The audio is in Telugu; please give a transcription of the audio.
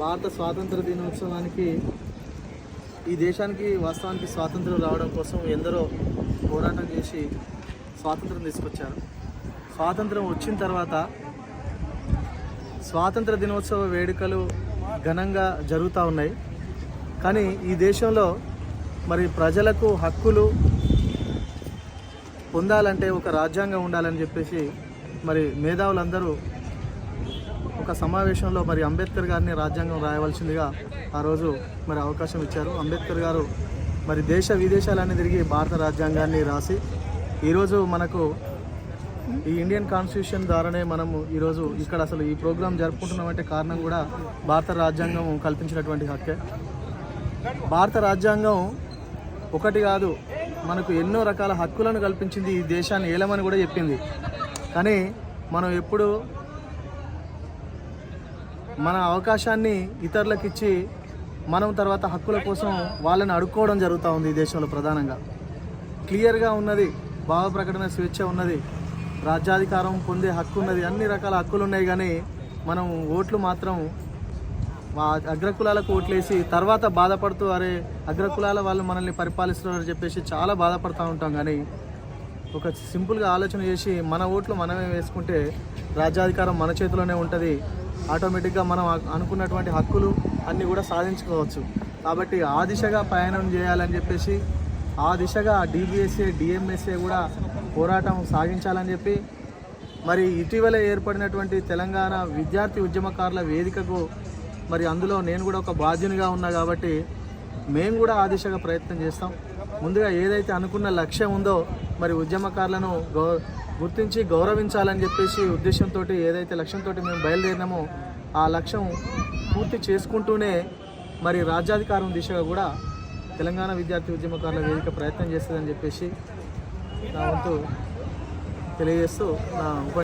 భారత స్వాతంత్ర దినోత్సవానికి ఈ దేశానికి వాస్తవానికి స్వాతంత్రం రావడం కోసం ఎందరో పోరాటం చేసి స్వాతంత్రం తీసుకొచ్చారు. స్వాతంత్రం వచ్చిన తర్వాత స్వాతంత్ర దినోత్సవ వేడుకలు ఘనంగా జరుగుతూ ఉన్నాయి. కానీ ఈ దేశంలో మరి ప్రజలకు హక్కులు పొందాలంటే ఒక రాజ్యాంగం ఉండాలని చెప్పేసి మరి మేధావులందరూ ఒక సమావేశంలో మరి అంబేద్కర్ గారిని రాజ్యాంగం రాయవలసిందిగా ఆ రోజు మరి అవకాశం ఇచ్చారు. అంబేద్కర్ గారు మరి దేశ విదేశాలన్నీ తిరిగి భారత రాజ్యాంగాన్ని రాసి ఈరోజు మనకు ఈ ఇండియన్ కాన్స్టిట్యూషన్ ద్వారానే మనము ఈరోజు ఇక్కడ అసలు ఈ ప్రోగ్రాం జరుపుకుంటున్నామంటే కారణం కూడా భారత రాజ్యాంగం కల్పించినటువంటి హక్కే. భారత రాజ్యాంగం ఒకటి కాదు మనకు ఎన్నో రకాల హక్కులను కల్పించింది ఈ దేశాన్ని ఏలమని కూడా చెప్పింది. కానీ మనం ఎప్పుడు మన అవకాశాన్ని ఇతరులకు ఇచ్చి మనం తర్వాత హక్కుల కోసం వాళ్ళని అడుక్కోవడం జరుగుతూ ఉంది ఈ దేశంలో ప్రధానంగా. క్లియర్గా ఉన్నది భావ ప్రకటన స్వేచ్ఛ ఉన్నది రాజ్యాధికారం పొందే హక్కు ఉన్నది అన్ని రకాల హక్కులు ఉన్నాయి కానీ మనం ఓట్లు మాత్రం మా అగ్రకులాలకు ఓట్లేసి తర్వాత బాధపడుతూ అరే అగ్రకులాల వాళ్ళు మనల్ని పరిపాలిస్తున్నారని చెప్పేసి చాలా బాధపడుతూ ఉంటాం కానీ ఒక సింపుల్గా ఆలోచన చేసి మన ఓట్లు మనమే వేసుకుంటే రాజ్యాధికారం మన చేతిలోనే ఉంటుంది. ఆటోమేటిక్గా మనం అనుకున్నటువంటి హక్కులు అన్నీ కూడా సాధించుకోవచ్చు. కాబట్టి ఆ దిశగా ప్రయాణం చేయాలని చెప్పేసి ఆ దిశగా డిబిఎస్ఏ డిఎంఎస్ఏ కూడా పోరాటం సాగించాలని చెప్పి మరి ఇటీవల ఏర్పడినటువంటి తెలంగాణ విద్యార్థి ఉద్యమకారుల వేదికకు మరి అందులో నేను కూడా ఒక బాధ్యునిగా ఉన్నా కాబట్టి మేము కూడా ఆ దిశగా ప్రయత్నం చేస్తాం. ముందుగా ఏదైతే అనుకున్న లక్ష్యం ఉందో మరి ఉద్యమకారులను గౌ గుర్తించి గౌరవించాలని చెప్పేసి ఉద్దేశంతో ఏదైతే లక్ష్యంతో మేము బయలుదేరినామో ఆ లక్ష్యం పూర్తి చేసుకుంటూనే మరి రాజ్యాధికారం దిశగా కూడా తెలంగాణ విద్యార్థి ఉద్యమకారుల వేదిక ప్రయత్నం చేస్తుందని చెప్పేసి నా వంతు తెలియజేస్తూ నా ఉప